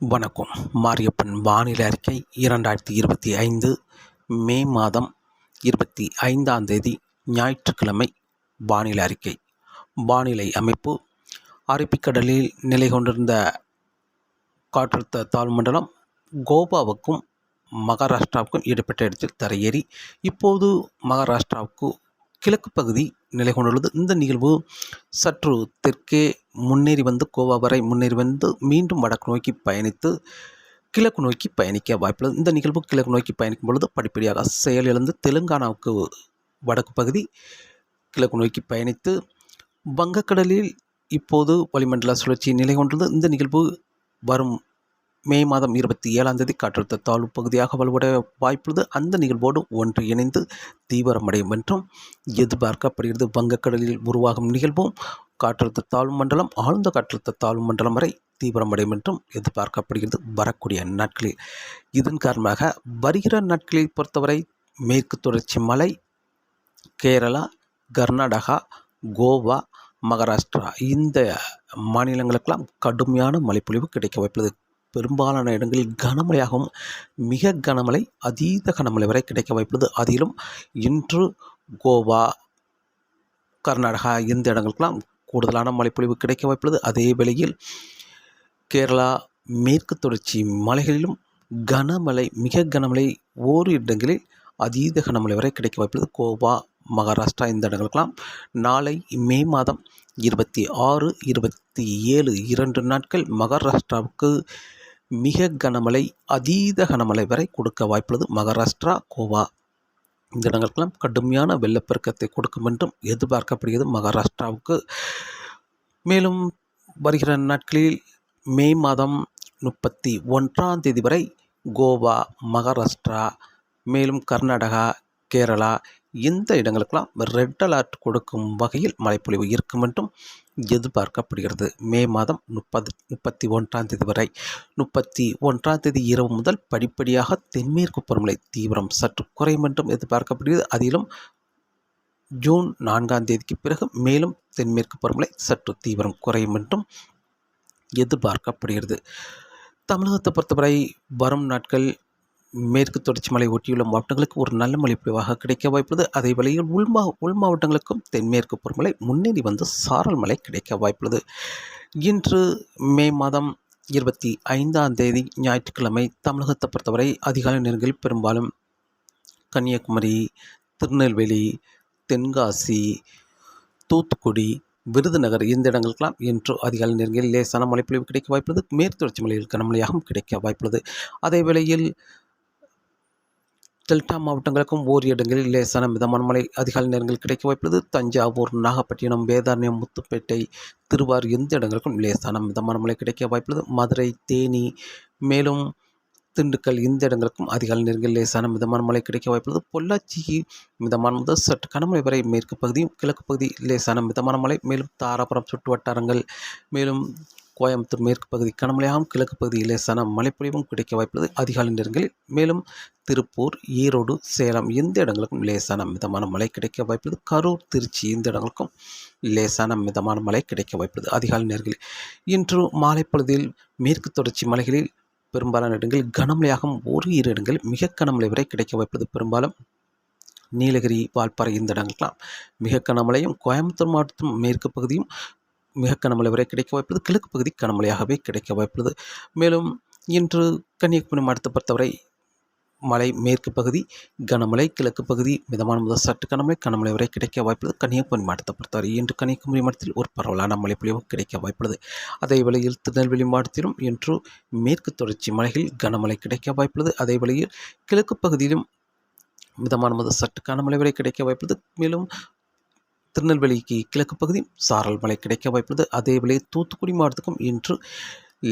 வணக்கம். மாரியப்பன் வானிலை அறிக்கை இரண்டாயிரத்தி இருபத்தி ஐந்து மே மாதம் இருபத்தி ஐந்தாம் தேதி ஞாயிற்றுக்கிழமை வானிலை அறிக்கை. வானிலை அமைப்பு அரபிக்கடலில் நிலை கொண்டிருந்த காற்றழுத்த தாழ்மண்டலம் கோவாவுக்கும் மகாராஷ்டிராவுக்கும் ஈடுபட்ட இடத்தில் தரையேறி இப்போது மகாராஷ்டிராவுக்கு கிழக்கு பகுதி நிலை கொண்டுள்ளது. இந்த நிகழ்வு சற்று தெற்கே முன்னேறி வந்து கோவா வரை முன்னேறி வந்து மீண்டும் வடக்கு நோக்கி பயணித்து கிழக்கு நோக்கி பயணிக்க வாய்ப்புள்ளது. இந்த நிகழ்வு கிழக்கு நோக்கி பயணிக்கும் பொழுது படிப்படியாக செயலிழந்து தெலுங்கானாவுக்கு வடக்கு பகுதி கிழக்கு நோக்கி பயணித்து வங்கக்கடலில் இப்போது வளிமண்டல சுழற்சி நிலை கொண்டுள்ளது. இந்த நிகழ்வு வரும் மே மாதம் இருபத்தி ஏழாம் தேதி காற்றழுத்த தாழ்வு பகுதியாக வலுவடைய வாய்ப்புள்ளது. அந்த நிகழ்வோடு ஒன்று இணைந்து தீவிரமடையும் என்றும் எதிர்பார்க்கப்படுகிறது. வங்கக்கடலில் உருவாகும் நிகழ்வும் காற்றழுத்த தாழ்வு மண்டலம் ஆழ்ந்த காற்றழுத்த தாழ்வு மண்டலம் வரை தீவிரமடையும் என்றும் எதிர்பார்க்கப்படுகிறது. வரக்கூடிய நாட்களில் இதன் காரணமாக வருகிற நாட்களை பொறுத்தவரை மேற்கு தொடர்ச்சி மலை கேரளா கர்நாடகா கோவா மகாராஷ்டிரா இந்த மாநிலங்களுக்கெல்லாம் கடுமையான மழைப்பொழிவு கிடைக்க வாய்ப்புள்ளது. பெரும்பாலான இடங்களில் கனமழையாகவும் மிக கனமழை அதீத கனமழை வரை கிடைக்க வாய்ப்புள்ளது. அதிலும் இன்று கோவா கர்நாடகா இந்த இடங்களுக்கெல்லாம் கூடுதலான மழைப்பொழிவு கிடைக்க வாய்ப்புள்ளது. அதே வேளையில் கேரளா மேற்கு தொடர்ச்சி மலைகளிலும் கனமழை மிக கனமழை ஓரு இடங்களில் அதீத கனமழை வரை கிடைக்க வாய்ப்புள்ளது. கோவா மகாராஷ்டிரா இந்த இடங்களுக்கெல்லாம் நாளை மே மாதம் இருபத்தி ஆறு இருபத்தி ஏழு இரண்டு நாட்கள் மகாராஷ்டிராவுக்கு மிக கனமழை அதீத கனமழை வரை கொடுக்க வாய்ப்புள்ளது மகாராஷ்டிரா கோவா. இந்த இடங்களுக்கெல்லாம் கடுமையான வெள்ளப்பெருக்கத்தை கொடுக்கும் என்றும் எதிர்பார்க்கப்படுகிறது மகாராஷ்டிராவுக்கு. மேலும் வருகிற நாட்களில் மே மாதம் முப்பத்தி ஒன்றாம் தேதி வரை கோவா மகாராஷ்டிரா மேலும் கர்நாடகா கேரளா இந்த இடங்களுக்கெல்லாம் ரெட் அலர்ட் கொடுக்கும் வகையில் மழைப்பொழிவு இருக்கும் என்றும் எதிர்பார்க்கப்படுகிறது. மே மாதம் முப்பது முப்பத்தி ஒன்றாம் தேதி வரை முப்பத்தி ஒன்றாம் தேதி இரவு முதல் படிப்படியாக தென்மேற்கு பருவமழை தீவிரம் சற்று குறையும் என்றும் எதிர்பார்க்கப்படுகிறது. அதிலும் ஜூன் நான்காம் தேதிக்கு பிறகு மேலும் தென்மேற்கு பருவமழை சற்று தீவிரம் குறையும் என்றும் எதிர்பார்க்கப்படுகிறது. தமிழகத்தை பொறுத்தவரை வரும் நாட்கள் மேற்கு தொடர்ச்சி மலை ஒட்டியுள்ள மாவட்டங்களுக்கு ஒரு நல்ல மழை பொழிவாக கிடைக்க வாய்ப்புள்ளது. அதே வேளையில் உள் மா உள் மாவட்டங்களுக்கும் தென்மேற்கு பொறுமலை முன்னேறி வந்து சாரல் மழை கிடைக்க வாய்ப்புள்ளது. இன்று மே மாதம் இருபத்தி ஐந்தாம் தேதி ஞாயிற்றுக்கிழமை தமிழகத்தை பொறுத்தவரை அதிகாலை நேரங்களில் பெரும்பாலும் கன்னியாகுமரி திருநெல்வேலி தென்காசி தூத்துக்குடி விருதுநகர் இந்த இடங்களுக்கெல்லாம் இன்று அதிகாலை நேரங்களில் லேசான மழைப்பொழிவு கிடைக்க வாய்ப்புள்ளது. மேற்கு தொடர்ச்சி மலையில் கனமழையாகவும் கிடைக்க வாய்ப்புள்ளது. அதே வேளையில் டெல்டா மாவட்டங்களுக்கும் ஓரிரு இடங்களில் லேசான மிதமான மழை அதிகாலை நேரங்கள் கிடைக்க வாய்ப்புள்ளது. தஞ்சாவூர் நாகப்பட்டினம் வேதாரண்யம் முத்துப்பேட்டை திருவாரூர் எந்த இடங்களுக்கும் லேசான மிதமான மழை கிடைக்க வாய்ப்புள்ளது. மதுரை தேனி மேலும் திண்டுக்கல் இந்த இடங்களுக்கும் அதிகாலை நேரங்கள் லேசான மிதமான மழை கிடைக்க வாய்ப்புள்ளது. பொள்ளாச்சி மிதமான முதல் சற்று கனமழை வரை மேற்கு பகுதியும் கிழக்கு பகுதி லேசான மிதமான மழை. மேலும் தாராபுரம் சுற்று வட்டாரங்கள் மேலும் கோயம்புத்தூர் மேற்கு பகுதி கனமழையாகவும் கிழக்கு பகுதியில் லேசான மழைப்பொழிவும் கிடைக்க வாய்ப்புள்ளது. அதிகாலை நேரங்களில் மேலும் திருப்பூர் ஈரோடு சேலம் இந்த இடங்களுக்கும் லேசான மிதமான மழை கிடைக்க வாய்ப்புள்ளது. கரூர் திருச்சி இந்த இடங்களுக்கும் லேசான மிதமான மழை கிடைக்க வாய்ப்புள்ளது. அதிகாலை நேரங்களில் இன்று மாலை பொழுதில் மேற்கு தொடர்ச்சி மலைகளில் பெரும்பாலான இடங்களில் கனமழையாகவும் ஒரு இரு இடங்களில் மிக கனமழை வரை கிடைக்க வாய்ப்புள்ளது. பெரும்பாலும் நீலகிரி வால்பாறை இந்த இடங்களுக்கெல்லாம் மிக கனமழையும் கோயம்புத்தூர் மாவட்டத்தின் மேற்கு பகுதியும் மிக கனமழை வரை கிடைக்க வாய்ப்புள்ளது. கிழக்கு பகுதி கனமழையாகவே கிடைக்க வாய்ப்புள்ளது. மேலும் இன்று கன்னியாகுமரி மாவட்டத்தை பொறுத்தவரை மலை மேற்கு பகுதி கனமழை கிழக்கு பகுதி மிதமான முதல் சற்று கனமழை கனமழை வரை கிடைக்க வாய்ப்புள்ளது. கன்னியாகுமரி மாவட்டத்தை பொறுத்தவரை இன்று கன்னியாகுமரி மாவட்டத்தில் ஒரு பரவலான மழைப்பொழிவு கிடைக்க வாய்ப்புள்ளது. அதே வேளையில் திருநெல்வேலி மாவட்டத்திலும் இன்று மேற்கு தொடர்ச்சி மலையில் கனமழை கிடைக்க வாய்ப்புள்ளது. அதே வேளையில் கிழக்கு பகுதியிலும் மிதமான முதல் சற்று கனமழை வரை கிடைக்க வாய்ப்புள்ளது. மேலும் திருநெல்வேலிக்கு கிழக்கு பகுதி சாரல் மழை கிடைக்க வாய்ப்புள்ளது. அதே வேளை தூத்துக்குடி மாவட்டத்துக்கும் இன்று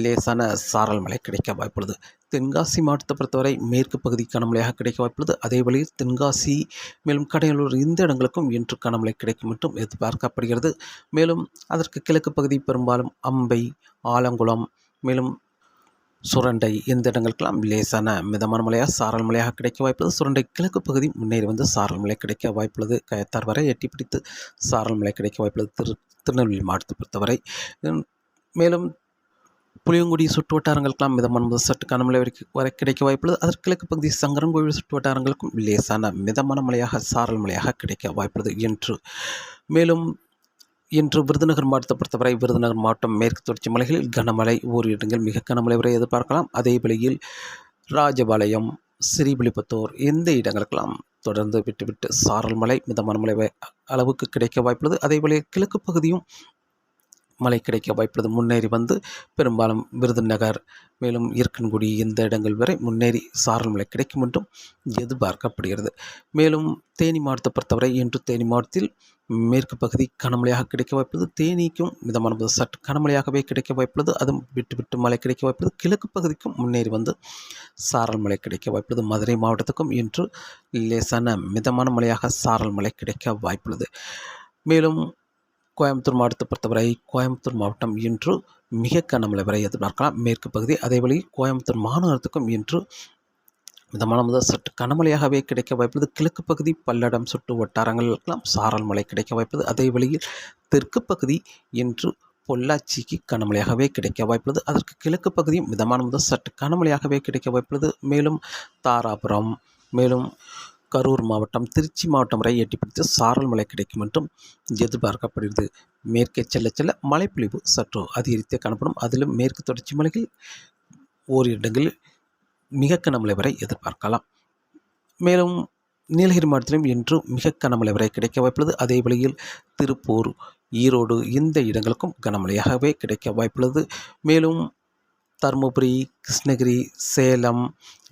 லேசான சாரல் மழை கிடைக்க வாய்ப்புள்ளது. தென்காசி மாவட்டத்தை பொறுத்தவரை மேற்கு பகுதி கனமழையாக கிடைக்க வாய்ப்புள்ளது. அதே வழியில் தென்காசி மேலும் கடையலூர் இந்த இடங்களுக்கும் இன்று கனமழை கிடைக்கும் என்றும் எதிர்பார்க்கப்படுகிறது. மேலும் அதற்கு கிழக்கு பகுதி பெரும்பாலும் அம்பை ஆலங்குளம் மேலும் சுரண்டை இந்த இடங்களுக்கெல்லாம் லேசான மிதமான மழையாக சாரல் மழையாக கிடைக்க வாய்ப்புள்ளது? சுரண்டை கிழக்கு பகுதி முன்னேறி வந்து சாரல் மழை கிடைக்க வாய்ப்புள்ளது. கயத்தார் வரை எட்டி பிடித்து சாரல் மழை கிடைக்க வாய்ப்புள்ளது. திரு திருநெல்வேலி மாவட்டத்தை பொறுத்தவரை. மேலும் புளியங்குடி சுற்று வட்டாரங்களுக்கெல்லாம் மிதமான முதல் சற்று கனமழை வரை வரை கிடைக்க வாய்ப்புள்ளது. அதற்கு கிழக்கு பகுதி சங்கரங்கோவில் சுற்று வட்டாரங்களுக்கும் லேசான மிதமான மழையாக சாரல் மழையாக கிடைக்க வாய்ப்புள்ளது என்று. மேலும் இன்று விருதுநகர் மாவட்டத்தை பொறுத்தவரை விருதுநகர் மாவட்டம் மேற்கு தொடர்ச்சி மலைகளில் கனமழை ஓரிரு இடங்கள் மிக கனமழை வரை எதிர்பார்க்கலாம் அதே வழியில் ராஜபாளையம் ஸ்ரீவில்லிபுத்தூர் இந்த இடங்களுக்கெல்லாம் தொடர்ந்து விட்டுவிட்டு சாரல் மழை மிதமான மழை அளவுக்கு கிடைக்க வாய்ப்புள்ளது. அதே வேளையில் கிழக்கு பகுதியும் மழை கிடைக்க வாய்ப்புள்ளது. முன்னேறி வந்து பெரும்பாலும் விருதுநகர் மேலும் இருக்கன்குடி இந்த இடங்கள் வரை முன்னேறி சாரல் மழை கிடைக்கும் என்றும் எதிர்பார்க்கப்படுகிறது. மேலும் தேனி மாவட்டத்தை பொறுத்தவரை இன்று தேனி மாவட்டத்தில் மேற்கு பகுதி கனமழையாக கிடைக்க வாய்ப்புள்ளது. தேனிக்கும் மிதமான சற்று கனமழையாகவே கிடைக்க வாய்ப்புள்ளது. அதுவும் விட்டு விட்டு மழை கிடைக்க வாய்ப்புள்ளது. கிழக்கு பகுதிக்கும் முன்னேறி வந்து சாரல் மழை கிடைக்க வாய்ப்புள்ளது. மதுரை மாவட்டத்துக்கும் இன்று லேசான மிதமான மழையாக சாரல் மழை கிடைக்க வாய்ப்புள்ளது. மேலும் கோயம்புத்தூர் மாவட்டத்தை பொறுத்தவரை கோயம்புத்தூர் மாவட்டம் இன்று மிக கனமழை வரை எதிர்பார்க்கலாம் மேற்கு பகுதி அதேவேளை கோயம்புத்தூர் மாநகரத்துக்கும் இன்று மிதமான முதல் சற்று கனமழையாகவே கிடைக்க வாய்ப்புள்ளது. கிழக்கு பகுதி பல்லடம் சுற்று வட்டாரங்களுக்கெல்லாம் சாரல் மழை கிடைக்க வாய்ப்புள்ளது. அதே வழியில் தெற்கு பகுதி இன்று பொள்ளாச்சிக்கு கனமழையாகவே கிடைக்க வாய்ப்புள்ளது. அதற்கு கிழக்கு பகுதியும் மிதமான முதல் சற்று கனமழையாகவே கிடைக்க வாய்ப்புள்ளது. மேலும் தாராபுரம் மேலும் கரூர் மாவட்டம் திருச்சி மாவட்டம் வரை எட்டிப்பிடித்து சாரல் மழை கிடைக்கும் என்றும் எதிர்பார்க்கப்படுகிறது. மேற்கே செல்ல செல்ல மழைப்பொழிவு சற்று அதிகரித்தே காணப்படும். அதிலும் மேற்கு தொடர்ச்சி மலையில் ஓரிரு இடங்களில் மிக கனமழை வரை எதிர்பார்க்கலாம். மேலும் நீலகிரி மாவட்டத்திலும் இன்று மிக கனமழை வரை கிடைக்க வாய்ப்புள்ளது. அதே வழியில் திருப்பூர் ஈரோடு இந்த இடங்களுக்கும் கனமழையாகவே கிடைக்க வாய்ப்புள்ளது. மேலும் தருமபுரி கிருஷ்ணகிரி சேலம்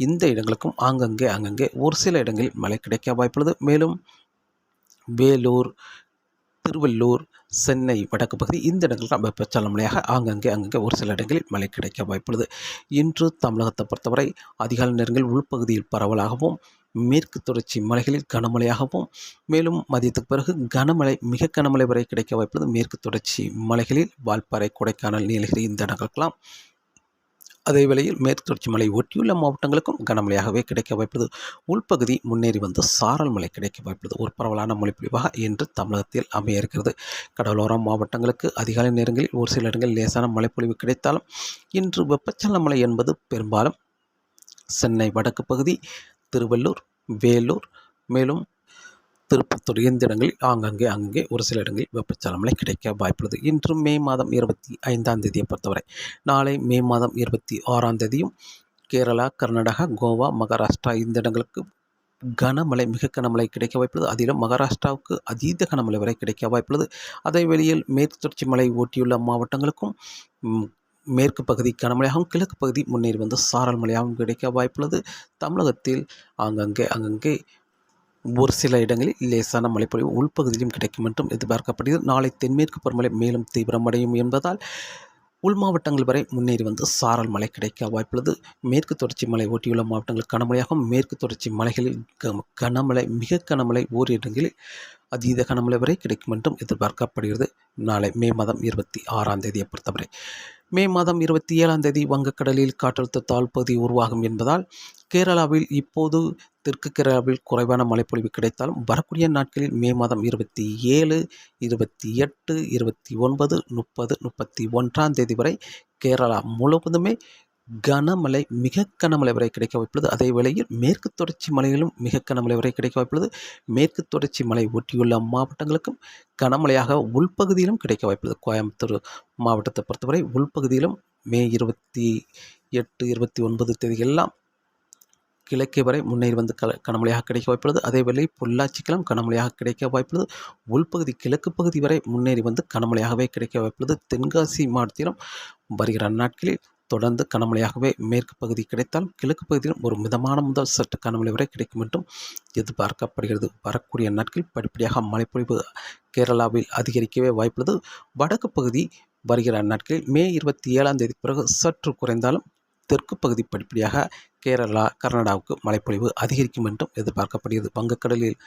இந்த இடங்களுக்கும் ஆங்கங்கே அங்கங்கே ஒரு சில இடங்களில் மழை கிடைக்க வாய்ப்புள்ளது. மேலும் வேலூர் திருவள்ளூர் சென்னை வடக்கு பகுதி இந்த இடங்களுக்கும் வெப்பச்சலன மழையாக ஆங்கங்கே அங்கங்கே ஒரு சில இடங்களில் மழை கிடைக்க வாய்ப்புள்ளது. இன்று தமிழகத்தை பொறுத்தவரை அதிகாலை நேரங்களில் உள்பகுதியில் பரவலாகவும் மேற்கு தொடர்ச்சி மலைகளில் கனமழையாகவும் மேலும் மதியத்துக்கு பிறகு கனமழை மிக கனமழை வரை கிடைக்க வாய்ப்புள்ளது. மேற்கு தொடர்ச்சி மலைகளில் வால்பாறை கொடைக்கானல் நீலகிரி இந்த இடங்களுக்கெல்லாம் அதே வேளையில் மேற்கு தொடர்ச்சி மலை ஒட்டியுள்ள மாவட்டங்களுக்கும் கனமழையாகவே கிடைக்க வாய்ப்புள்ளது. உள்பகுதி முன்னேறி வந்து சாரல் மழை கிடைக்க வாய்ப்புள்ளது. ஒரு பரவலான மொழிப்பொழிவாக இன்று தமிழகத்தில் அமைய இருக்கிறது. கடலோர மாவட்டங்களுக்கு அதிகாலை நேரங்களில் ஒரு சில இடங்களில் லேசான மழைப்பொழிவு கிடைத்தாலும் இன்று வெப்பச்சலன மழை என்பது பெரும்பாலும் சென்னை வடக்கு பகுதி திருவள்ளூர் வேலூர் மேலும் திருப்பத்தூர் இந்த இடங்களில் ஆங்கங்கே அங்கங்கே ஒரு சில இடங்களில் வெப்பச்சலன கிடைக்க வாய்ப்புள்ளது. இன்று மே மாதம் இருபத்தி ஐந்தாம் தேதியை பொறுத்தவரை நாளை மே மாதம் இருபத்தி ஆறாம் தேதியும் கேரளா கர்நாடகா கோவா மகாராஷ்டிரா இந்த இடங்களுக்கு கனமழை மிக கனமழை கிடைக்க வாய்ப்புள்ளது. அதிலும் மகாராஷ்டிராவுக்கு அதீத கனமழை வரை கிடைக்க வாய்ப்புள்ளது. அதே வெளியில் மேற்கு தொடர்ச்சி மலை ஓட்டியுள்ள மாவட்டங்களுக்கும் மேற்கு பகுதி கனமழையாகவும் கிழக்கு பகுதி முன்னேறி வந்து சாரல் மழையாகவும் கிடைக்க வாய்ப்புள்ளது. தமிழகத்தில் ஆங்கங்கே அங்கங்கே ஒரு சில இடங்களில் லேசான மழைப்பொழிவு உள்பகுதியிலும் கிடைக்கும் என்றும் எதிர்பார்க்கப்படுகிறது. நாளை தென்மேற்கு பருவமழை மேலும் தீவிரமடையும் என்பதால் உள் மாவட்டங்கள் வரை முன்னேறி வந்து சாரல் மழை கிடைக்க வாய்ப்புள்ளது. மேற்கு தொடர்ச்சி மலை ஒட்டியுள்ள மாவட்டங்கள் கனமழையாகவும் மேற்கு தொடர்ச்சி மலைகளில் கனமழை மிக கனமழை ஓர் இடங்களில் அதீத கனமழை வரை கிடைக்கும் என்றும் எதிர்பார்க்கப்படுகிறது. நாளை மே மாதம் இருபத்தி ஆறாம் தேதியை பொறுத்தவரை. மே மாதம் இருபத்தி ஏழாம் தேதி வங்கக்கடலில் காற்றழுத்த தாழ்ப்பகுதி உருவாகும் என்பதால் கேரளாவில் இப்போது தெற்கு கேரளாவில் குறைவான மழைப்பொழிவு கிடைத்தாலும் வரக்கூடிய நாட்களில் மே மாதம் இருபத்தி ஏழு இருபத்தி எட்டு இருபத்தி ஒன்பது முப்பது முப்பத்தி ஒன்றாம் தேதி வரை கேரளா முழுவதுமே கனமழை மிக கனமழை வரை கிடைக்க வாய்ப்புள்ளது. அதே வேளையில் மேற்கு தொடர்ச்சி மலையிலும் மிக கனமழை வரை கிடைக்க வாய்ப்புள்ளது. மேற்கு தொடர்ச்சி மலை ஒட்டியுள்ள மாவட்டங்களுக்கும் கனமழையாக உள்பகுதியிலும் கிடைக்க வாய்ப்புள்ளது. கோயம்புத்தூர் மாவட்டத்தை பொறுத்தவரை உள்பகுதியிலும் மே இருபத்தி எட்டு இருபத்தி ஒன்பது தேதியெல்லாம் கிழக்கே வரை முன்னேறி வந்து க கனமழையாக கிடைக்க வாய்ப்புள்ளது. அதேவேளை வேளை கனமழையாக கிடைக்க வாய்ப்புள்ளது. உள்பகுதி கிழக்கு பகுதி வரை முன்னேறி வந்து கனமழையாகவே கிடைக்க வாய்ப்புள்ளது. தென்காசி மாவட்டத்திலும் வருகிற நாட்களில் தொடர்ந்து கனமழையாகவே மேற்கு பகுதி கிடைத்தால் கிழக்கு பகுதியிலும் ஒரு மிதமான முதல் சற்று கனமழை வரை கிடைக்கும் என்றும் எதிர்பார்க்கப்படுகிறது. வரக்கூடிய நாட்களில் படிப்படியாக மழைப்பொழிவு கேரளாவில் அதிகரிக்கவே வாய்ப்புள்ளது. வடக்கு பகுதி வருகிற நாட்களில் மே இருபத்தி ஏழாம் தேதி பிறகு சற்று குறைந்தாலும் தெற்கு பகுதி படிப்படியாக கேரளா கர்நாடகாவுக்கு மழைப்பொழிவு அதிகரிக்கும் என்றும் எதிர்பார்க்கப்படுகிறது. வங்கக்கடலில்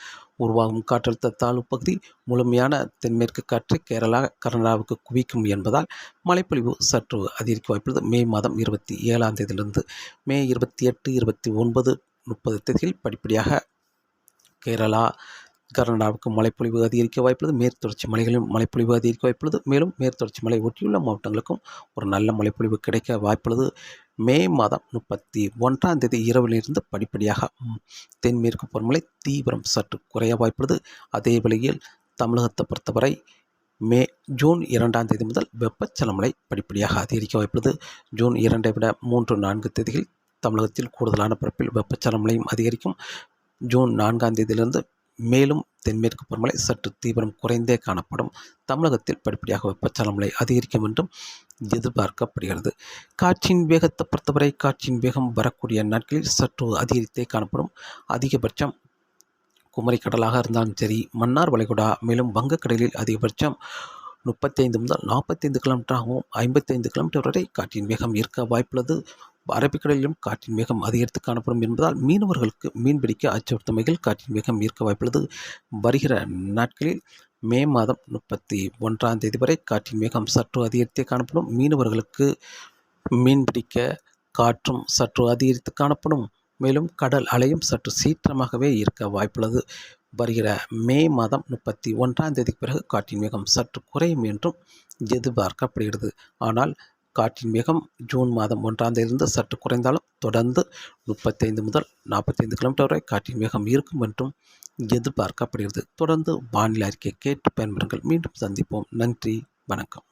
உருவாகும் காற்றழுத்த தாழ்வு பகுதி முழுமையான தென்மேற்கு காற்றை கேரளா கர்நாடகாவுக்கு குவிக்கும் என்பதால் மழைப்பொழிவு சற்று அதிகரிக்க வாய்ப்புள்ளது. மே மாதம் இருபத்தி ஏழாம் தேதியிலிருந்து மே இருபத்தி எட்டு இருபத்தி ஒன்பது முப்பது தேதியில் படிப்படியாக கேரளா கர்நாடகாவுக்கு மழைப்பொழிவு அதிகரிக்க வாய்ப்புள்ளது. மேற்கு தொடர்ச்சி மலைகளிலும் மழைப்பொழிவு அதிகரிக்க வாய்ப்புள்ளது. மேலும் மேற்கு தொடர்ச்சி மலை ஒட்டியுள்ள மாவட்டங்களுக்கும் ஒரு நல்ல மழைப்பொழிவு கிடைக்க வாய்ப்புள்ளது. மே மாதம் முப்பத்தி ஒன்றாம் தேதி இரவிலிருந்து படிப்படியாக தென்மேற்கு பருவமழை தீவிரம் சற்று குறைய வாய்ப்புள்ளது. அதே வேளையில் தமிழகத்தை பொறுத்தவரை மே ஜூன் இரண்டாம் தேதி முதல் வெப்பச்சலமலை படிப்படியாக அதிகரிக்க வாய்ப்புள்ளது. ஜூன் இரண்டை விட மூன்று நான்கு தேதிகள் தமிழகத்தில் கூடுதலான பரப்பில் வெப்பச்சலமலையும் அதிகரிக்கும். ஜூன் நான்காம் தேதியிலிருந்து மேலும் தென்மேற்கு பருவமழை சற்று தீவிரம் குறைந்தே காணப்படும். தமிழகத்தில் படிப்படியாக வெப்பச்சலமலை அதிகரிக்கும் என்றும் எதிர்பார்க்கப்படுகிறது. காற்றின் வேகத்தை பொறுத்தவரை காற்றின் வேகம் வரக்கூடிய நாட்களில் சற்று அதிகரித்தே காணப்படும். அதிகபட்சம் குமரி கடலாக இருந்தாலும் சரி மன்னார் வளைகுடா மேலும் வங்கக்கடலில் அதிகபட்சம் முப்பத்தைந்து முதல் நாற்பத்தைந்து கிலோமீட்டராகவும் ஐம்பத்தைந்து கிலோமீட்டர் வரை காற்றின் வேகம் இருக்க வாய்ப்புள்ளது. அரபிக்கடலிலும் காற்றின் வேகம் அதிகரித்து காணப்படும் என்பதால் மீனவர்களுக்கு மீன்பிடிக்க அச்சுறுத்தும் வகையில் காற்றின் வேகம் இருக்க வாய்ப்புள்ளது. வருகிற நாட்களில் மே மாதம் முப்பத்தி ஒன்றாம் தேதி வரை காற்றின் வேகம் சற்று அதிகரித்தே காணப்படும். மீனவர்களுக்கு மீன்பிடிக்க காற்றும் சற்று அதிகரித்து காணப்படும். மேலும் கடல் அலையும் சற்று சீற்றமாகவே இருக்க வாய்ப்புள்ளது. வருகிற மே மாதம் முப்பத்தி ஒன்றாம் தேதிக்கு பிறகு காற்றின் வேகம் சற்று குறையும் என்றும் எதிர்பார்க்கப்படுகிறது. ஆனால் காற்றின் வேகம் ஜூன் மாதம் ஒன்றாம் தேதியிலிருந்து சற்று குறைந்தாலும் தொடர்ந்து முப்பத்தைந்து முதல் நாற்பத்தைந்து கிலோமீட்டர் வரை காற்றின் வேகம் இருக்கும் என்றும் எதிர்பார்க்கப்படுகிறது. தொடர்ந்து வானிலை அறிக்கை கேட்டு பயன்பெறுங்கள். மீண்டும் சந்திப்போம். நன்றி. வணக்கம்.